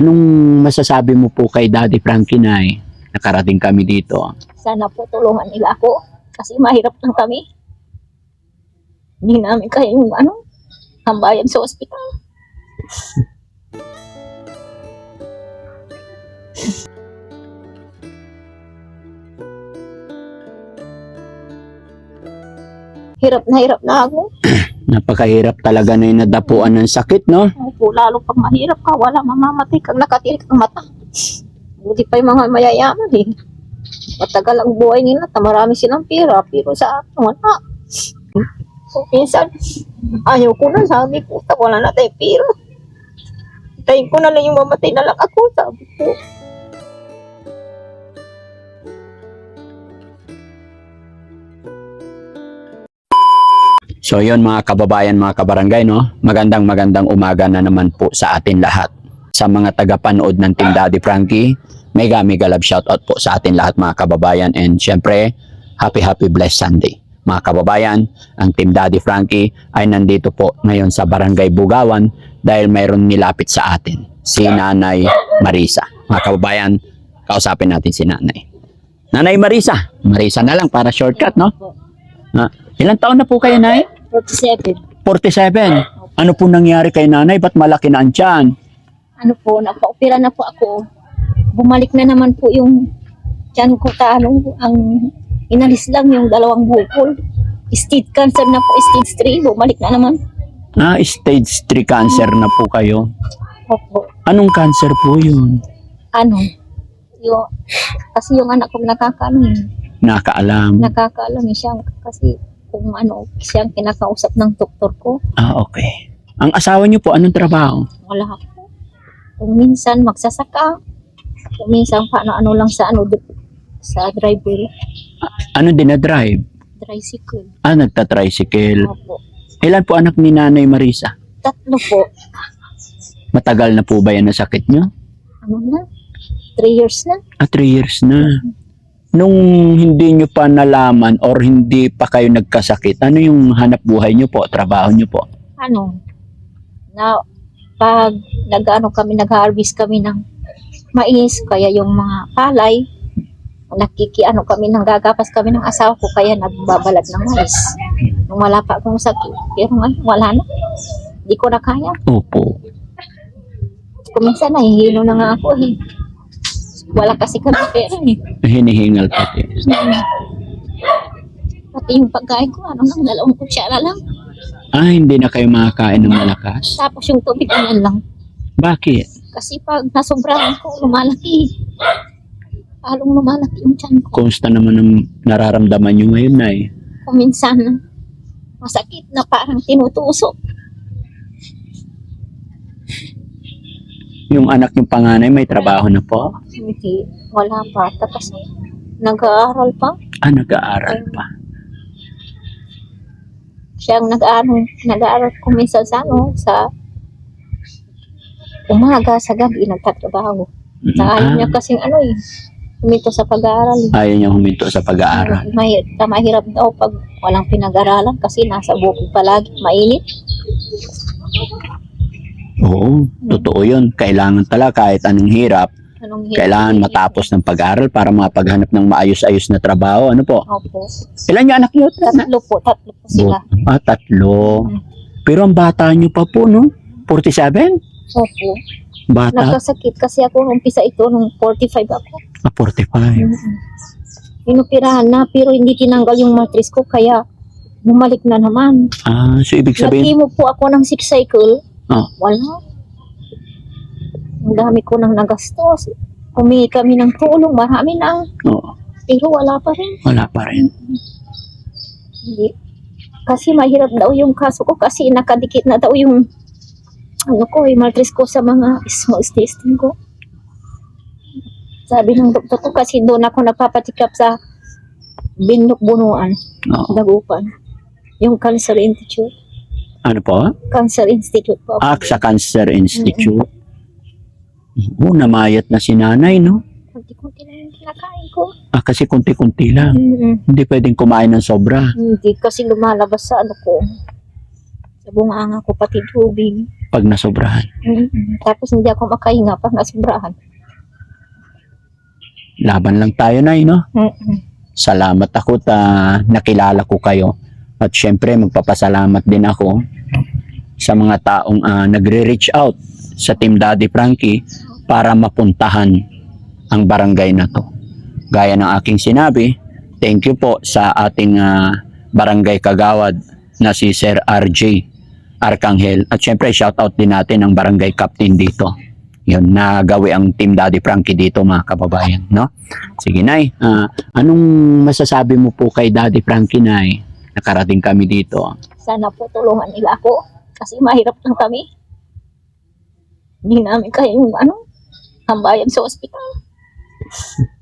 Anong masasabi mo po kay Daddy Frankie na Nakarating kami dito. Sana po tulungan nila ako kasi mahirap lang kami. Hindi namin kaya yung ano, tambayan sa ospital. hirap na hirap na ako. Napakahirap talaga na yung nadapuan ng sakit, no? Opo, lalo pag mahirap ka, wala mamamatay kag nakatirik ang mata. Buti pa yung mga mayayaman eh. Matagal ang buhay nila, marami silang pera, pero sa akin, wala. So, minsan, ayaw ko na, sabi ko, wala na tayo pera. Tayo ko na lang yung mamatay na lang ako, sabi ko. So yon mga kababayan, mga kabarangay, no? Magandang magandang umaga na naman po sa atin lahat. Sa mga tagapanood ng Team Daddy Frankie, mega mega love shoutout po sa atin lahat mga kababayan and syempre, happy happy blessed Sunday. Mga kababayan, ang Team Daddy Frankie ay nandito po ngayon sa Barangay Bugawan dahil mayroon nilapit sa atin, si Nanay Marisa. Mga kababayan, kausapin natin si Nanay. Nanay Marisa, Marisa na lang para shortcut, no? Ah, ilang taon na po kayo, Nay? 47. 47. Ano po nangyari kay nanay? Ba't malaki na ang tiyan? Ano po, napa-opera na po ako. Bumalik na naman po yung tiyan ko talong. Ang inalis lang yung dalawang bukol. Stage cancer na po, stage 3. Bumalik na naman. Ah, stage 3 cancer na po kayo. Opo. Anong cancer po yun? Ano? Yung, kasi yung anak ko nakakaano eh. Nakaalam. Nakakaalam eh siya. Kasi kung ano, siyang kinakausap ng doktor ko. Ah, okay. Ang asawa niyo po, anong trabaho? Wala ako. Kung minsan magsasaka. Kung minsan paano-ano lang sa ano, sa driver. Ano dinadrive? Tricycle. Ah, nagta-tricycle. Opo. Ilan po anak ni Nanay Marisa? Tatlo po. Matagal na po ba yan na sakit niyo? Ano na? Three years na. Ah, 3 years na. Nung hindi niyo pa nalaman or hindi pa kayo nagkasakit, ano yung hanap buhay niyo po, trabaho niyo po? Ano? Na, pag nag-ano kami, nag-harvest kami ng mais, kaya yung mga palay, nakikiano kami, nang gagapas kami ng asawa ko, kaya nagbabalat ng mais. Nung wala pa akong sakit. Pero ngayon, wala na. Hindi ko na kaya. Opo. Kung minsan, nahihilo na nga ako eh. Wala kasi kami pera eh. Hinihingal pati. Pati yung pagkain ko, ano lang, dalawang kutsara lang. Ah, hindi na kayo makakain ng malakas? Tapos yung tubig, ano lang. Bakit? Kasi pag nasobrahan ko, lumalaki. Halong lumalaki yung tiyan ko. Kumusta naman ang nararamdaman nyo ngayon, Nay? Kung minsan, masakit na parang tinutusok. Yung anak yung panganay may trabaho na po? Hindi, wala pa. Tapos, nag-aaral pa. Ah, nag-aaral pa. Siyang nag-aaral, nag-aaral kung minsan sa ano, sa umaga, sa gabi, nagtatrabaho. Sa ayaw niya Ah, kasing ano eh, humito sa pag-aaral. ayaw niya huminto sa pag-aaral. May, mahirap daw pag walang pinag-aralan kasi nasa bukid palagi, mainit. Oo, totoo yun. Kailangan talaga kahit anong hirap, Anong hirap? kailangan matapos ng pag-aaral para makapaghanap ng maayos-ayos na trabaho. Ano po? Opo. Ilan yung anak niyo? Tatlo po, tatlo po sila. Ah, tatlo. Pero ang bata niyo pa po, no? 47? Opo. Bata? Nagkasakit kasi ako nung umpisa ito nung 45 ako. Ah, 45. Inoperahan na pero hindi tinanggal yung matris ko kaya bumalik na naman. Ah, so ibig sabihin, Nag-chemo po ako ng six cycle. Ah. Wala. Ang dami ko nang nagastos. Humingi kami ng tulong, marami na. oo, Pero wala pa rin. wala pa rin. Hindi. Kasi mahirap daw yung kaso ko kasi nakadikit na daw yung ano ko, matris ko sa mga small testing ko. Sabi ng doktor ko kasi doon ako nagpapatikap sa Binlok Bunuan, Oo. Dagupan. Yung Cancer Institute. Ano po? Cancer Institute po. Ah, sa Cancer Institute. Oo, namayat na si nanay, no? Kunti-kunti lang yung kinakain ko. Ah, kasi kunti-kunti lang. Mm-mm. Hindi pwedeng kumain ng sobra. Hindi kasi lumalabas sa ano ko. Sa Bunganga ko pati tubig. pag nasobrahan. Mm-mm. Tapos hindi ako makahinga pag nasubrahan. Laban lang tayo na, no? Mm-mm. Salamat ako ta nakilala ko kayo. At syempre, magpapasalamat din ako sa mga taong ah, nagre-reach out sa Team Daddy Frankie para mapuntahan ang barangay na to. Gaya ng aking sinabi, thank you po sa ating ah, barangay kagawad na si Sir RJ Arcangel. At syempre, shout out din natin ang barangay captain dito. Yun, nagawi ang Team Daddy Frankie dito mga kababayan, no? Sige, Nay. ah, anong masasabi mo po kay Daddy Frankie, Nay? Nakarating kami dito. Sana po tulungan nila ako. Kasi mahirap lang kami. Hindi namin kaya yung ano, tambayan sa ospital.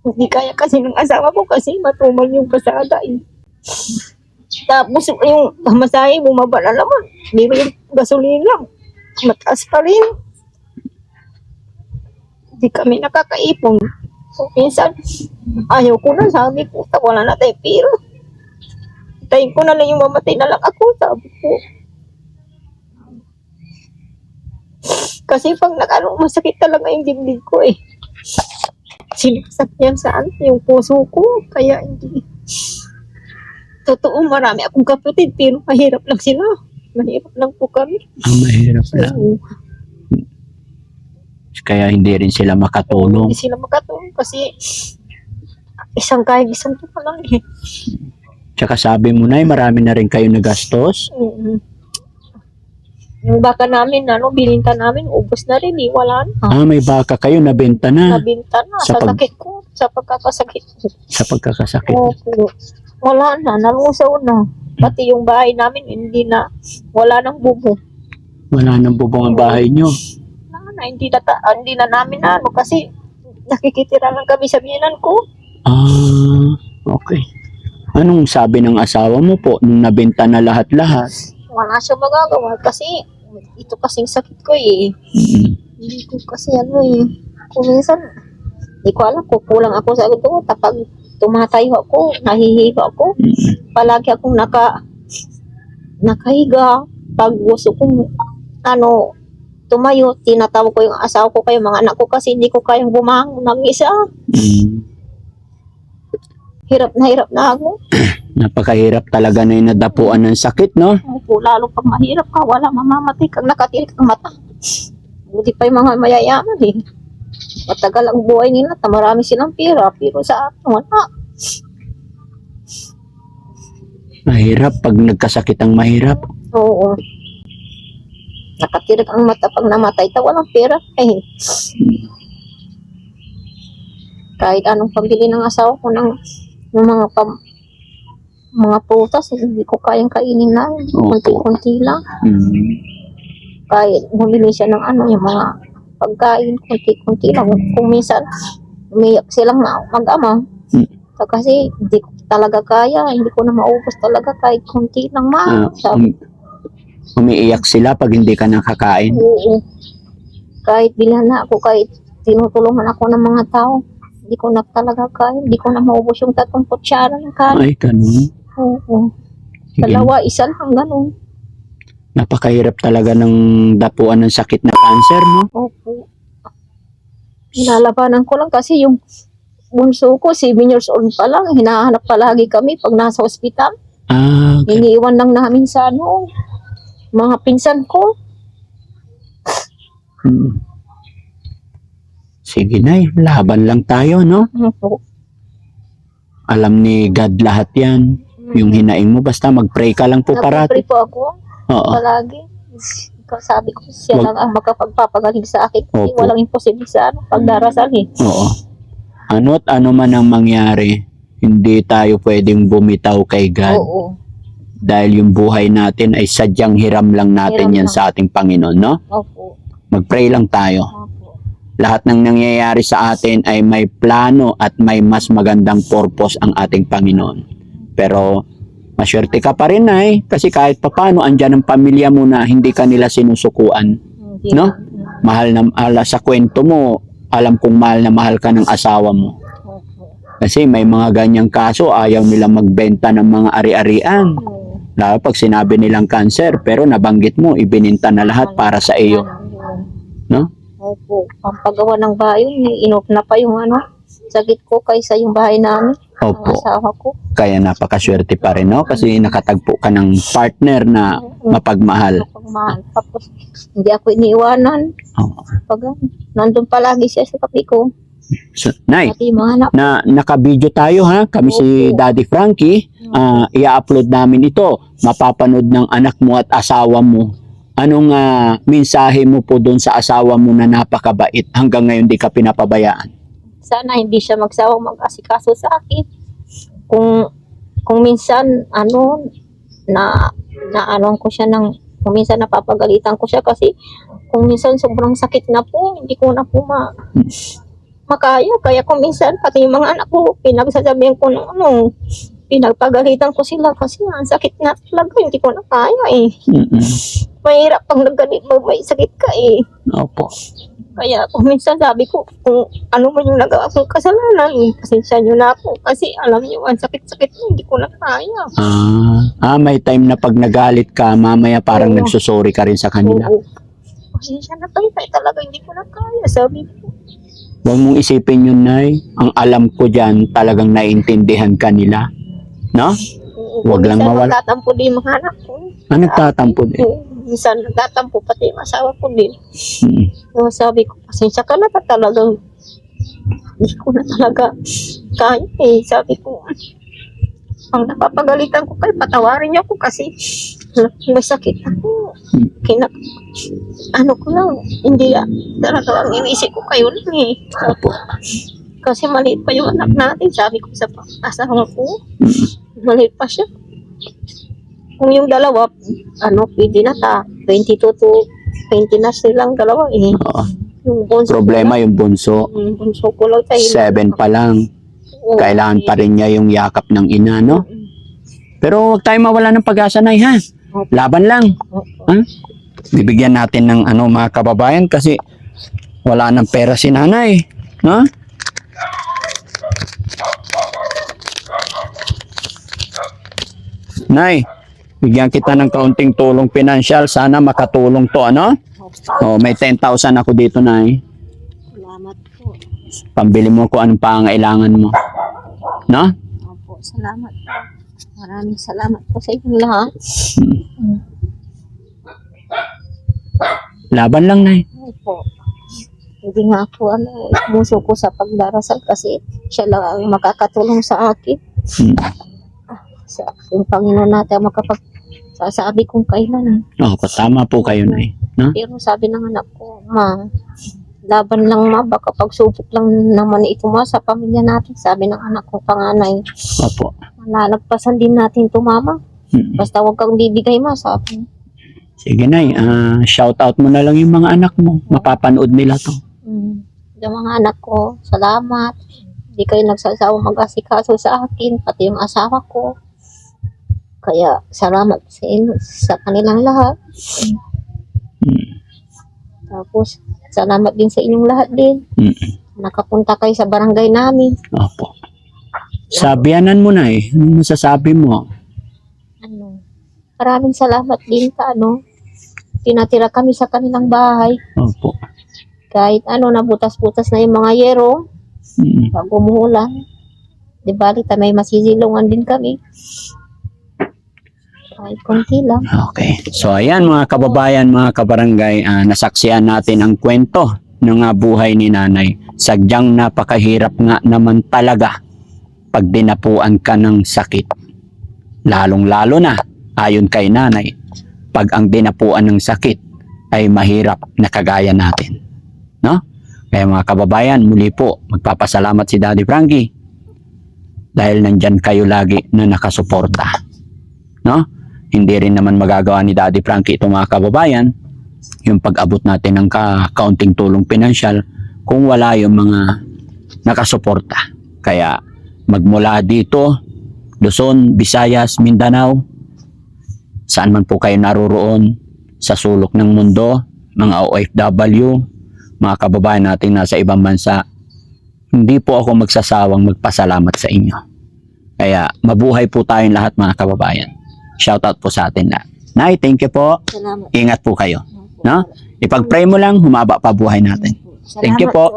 Hindi kaya kasi ng asawa ko kasi matumal yung kasada eh. Tapos yung pamasahe, bumaba na naman. Hindi yung gasolina? Mataas pa rin. Hindi kami nakakaipon. So, minsan, ayaw ko na, sabi ko, "Ta, wala na tayong pira. Tayin ko na lang yung mamatay na lang ako, sabi ko. Kasi pag nag-ano, masakit talaga yung dibdib ko eh. Sinaksak yan saan, yung puso ko, kaya hindi. Totoo, marami akong kapatid, pero mahirap lang sila. Mahirap lang po kami. Ang mahirap lang. Oo. Kaya hindi rin sila makatulong. Hindi sila makatulong kasi isang kahit isang pa lang eh. Tsaka sabi mo, Nay, marami na rin kayo nagastos. Mm. Yung baka namin, ano, bilinta namin, ubos na rin eh, wala na. Ah, may baka kayo, nabenta na Nabinta na Sa sa, pag- sakit ko, sa pagkakasakit ko. sa pagkakasakit. Opo. Wala na, nalusaw na. Pati yung bahay namin, hindi na, wala nang bubo. Wala nang bubong ang bahay nyo. Na, hindi na, ta- hindi na namin na, ano, kasi nakikitira lang kami sa biyanan ko. Ah, okay. Anong sabi ng asawa mo po nung nabenta na lahat-lahat? Wala siya magagawa kasi ito kasing sakit ko eh. Mm. Hindi ko kasi ano eh. Kung minsan, hindi ko alam kung kulang ako sa ito. Kapag tumatayo ako, nahihiga ako. Mm. Palagi akong naka, nakahiga. Pag gusto kong, ano, tumayo, tinatawag ko yung asawa ko kayo, mga anak ko kasi hindi ko kayang bumangon ng isa. Mm. Hirap na hirap na ako. Napakahirap talaga na yung nadapuan ng sakit, no? Opo, lalo pag mahirap ka, wala mamamatay kang nakatirik ang mata. Hindi pa yung mga mayayaman eh. Matagal ang buhay nila, ta marami silang pira, pero sa akin, wala. Mahirap pag nagkasakit ang mahirap. Oo. Nakatirik ang mata pag namatay, ta walang pera. Eh. Kahit anong pambili ng asawa ko ng, ng mga pam, mga prutas, eh, hindi ko kayang kainin na. Kunti-kunti lang. Mm. kahit bumili siya ng ano, yung mga pagkain, kunti-kunti lang. Kung minsan, umiyak silang mag-ama. Mm. So, kasi hindi ko talaga kaya, hindi ko na maubos talaga kahit kunti lang ma. Um- umiiyak sila pag hindi ka nakakain. oo. Kahit bilhan na ako, kahit tinutulungan ako ng mga tao, hindi ko na talaga kaya, hindi ko na maubos yung tatlong kutsara ng kanin. Ay, ganun. Oo. Sige. Dalawa, isa lang, ganun. Napakahirap talaga ng dapuan ng sakit na cancer, no? Opo. Nilalabanan ko lang kasi yung bunso ko, 7 years old pa lang, hinahanap palagi kami pag nasa ospital. Ah, okay. Iniiwan lang namin sa ano, mga pinsan ko. Mm. Sige na, laban lang tayo, no? Opo. Alam ni God lahat yan. Yung hinaing mo, basta mag-pray ka lang po Nagpipray parati. po ako Oo. palagi. Sabi ko, siya Wag- lang ang makapagpapagaling sa akin. Opo. walang imposible sa ano, pagdarasal eh. Oo. Ano't ano man ang mangyari, hindi tayo pwedeng bumitaw kay God. Oo. Dahil yung buhay natin ay sadyang hiram lang natin Hiram yan lang. sa ating Panginoon, no? Opo. Mag-pray lang tayo. Opo. Lahat ng nangyayari sa atin ay may plano at may mas magandang purpose ang ating Panginoon. Pero maswerte ka pa rin ay kasi kahit papano andyan ang pamilya mo na hindi ka nila sinusukuan. Hindi No? Mahal na ala sa kwento mo, alam kong mahal na mahal ka ng asawa mo. Kasi may mga ganyang kaso, ayaw nila magbenta ng mga ari-arian. Lalo pag sinabi nilang cancer, pero nabanggit mo, ibininta na lahat para sa iyo. No? Opo, pampagawa ng bahay yun, inop na pa yung ano, sakit ko kaysa yung bahay namin, Opo. asawa ko. Kaya napakaswerte pa rin, no? Kasi nakatagpo ka ng partner na mapagmahal. Pagmahal. Tapos, hindi ako iniiwanan. Oo. Pag nandun palagi siya sa kapi ko. So, Nay, na nakabidyo tayo ha, kami si Opo. Daddy Frankie, ah, i-upload namin ito. Mapapanood ng anak mo at asawa mo. Anong ah, mensahe mo po doon sa asawa mo na napakabait hanggang ngayon di ka pinapabayaan? Sana hindi siya magsawang mag-asikaso sa akin. Kung, kung minsan, ano, na, na ano ko siya ng, kung minsan napapagalitan ko siya kasi kung minsan sobrang sakit na po, hindi ko na po ma, makaya. Kaya kung minsan, pati yung mga anak ko, pinagsasabihan ko ng ano, pinagpagalitan ko sila kasi ang sakit na talaga, hindi ko na kaya eh. Mm-mm. Mahirap pag naggalit mo, may sakit ka eh. Opo. Kaya kung minsan sabi ko, kung ano man yung nagawa kong kasalanan, pasensya nyo na ako. Kasi alam nyo, ang sakit-sakit mo, hindi ko na kaya. Ah, ah, may time na pag nagalit ka, mamaya parang Oo. nagsusori ka rin sa kanila. Oo. Pasensya na tayo, tayo talaga hindi ko na kaya. Sabi ko, Huwag mong isipin yun, Nay. Ang alam ko dyan, talagang naiintindihan ka nila. No? Huwag lang mawala. Magtatampo din mga anak ko. Ah, nagtatampo din. Minsan nagtatampo pati yung asawa ko din. Mm. So, sabi ko, pasensya ka na ta talagang hindi ko na talaga kaya eh. Sabi ko, ang napapagalitan ko kayo, patawarin niyo ako kasi may sakit ako. Hmm. Kina, ano ko lang, hindi ah, talaga ang inisip ko kayo lang eh. Opo. Kasi maliit pa yung anak natin, sabi ko sa pa- asawa ko, maliit pa siya. Kung yung dalawa, ano, pwede na ta, 22 to 20 na silang dalawa eh. Oo. Yung bunso Problema yung bunso. ko lang, yung bunso ko lang tayo. Seven pa lang. Oo. Kailangan pa rin niya yung yakap ng ina, no? Pero huwag tayo mawala ng pag-asa, Nay, ha? Laban lang. Ha? Bibigyan natin ng ano mga kababayan kasi wala ng pera si nanay. No? Nay, bigyan kita ng kaunting tulong pinansyal. Sana makatulong to, ano? Oh, may 10,000 ako dito, Nay. Salamat po. Pambili mo kung anong pangailangan mo. No? Opo, salamat po. Maraming salamat po sa inyong lahat. Laban lang, Nay. Opo. Hindi nga po ano, muso ko sa pagdarasal kasi siya lang ang makakatulong sa akin. Hmm. Sa yung Panginoon natin ang makapag sasabi kung kailan. Oh, tama po kayo, Nay. No? Pero sabi ng anak ko, ma, laban lang ma, baka pagsubok lang naman ito ma sa pamilya natin. Sabi ng anak ko panganay, Opo. malalagpasan din natin ito mama. Hmm. Basta huwag kang bibigay ma, sabi. Sige, Nay. ah shout out mo na lang yung mga anak mo. Mapapanood nila to. Mm. Yung mga anak ko, salamat. Hindi kayo nagsasawang mag-asikaso sa akin, pati yung asawa ko. Kaya salamat sa inyo, sa kanilang lahat. Mm. Tapos, salamat din sa inyong lahat din. Mm. Nakapunta kayo sa barangay namin. Opo. Sabianan mo na eh. Ano masasabi mo? Ano, maraming salamat din ka, ano. Pinatira kami sa kanilang bahay. Opo. Kahit ano, nabutas-butas na yung mga yero. Mm. Pag umuulan. Di bali, may masisilungan din kami. Kahit konti lang. Okay. So ayan mga kababayan, mga kabarangay, ah, nasaksiyan natin ang kwento ng ah, buhay ni nanay. Sadyang napakahirap nga naman talaga pag dinapuan ka ng sakit. Lalong-lalo na, ayon kay nanay, pag ang dinapuan ng sakit ay mahirap na kagaya natin. No? Kaya mga kababayan, muli po, magpapasalamat si Daddy Frankie dahil nandyan kayo lagi na nakasuporta. No? Hindi rin naman magagawa ni Daddy Frankie ito mga kababayan yung pag-abot natin ng ka kaunting tulong pinansyal kung wala yung mga nakasuporta. Kaya magmula dito, Luzon, Visayas, Mindanao, saan man po kayo naroroon sa sulok ng mundo, mga OFW, mga kababayan natin nasa ibang bansa, hindi po ako magsasawang magpasalamat sa inyo. Kaya mabuhay po tayong lahat mga kababayan. Shoutout po sa atin lahat. Nay, thank you po. Salamat. Ingat po kayo. No? Ipag-pray mo lang, humaba pa buhay natin. Thank you po.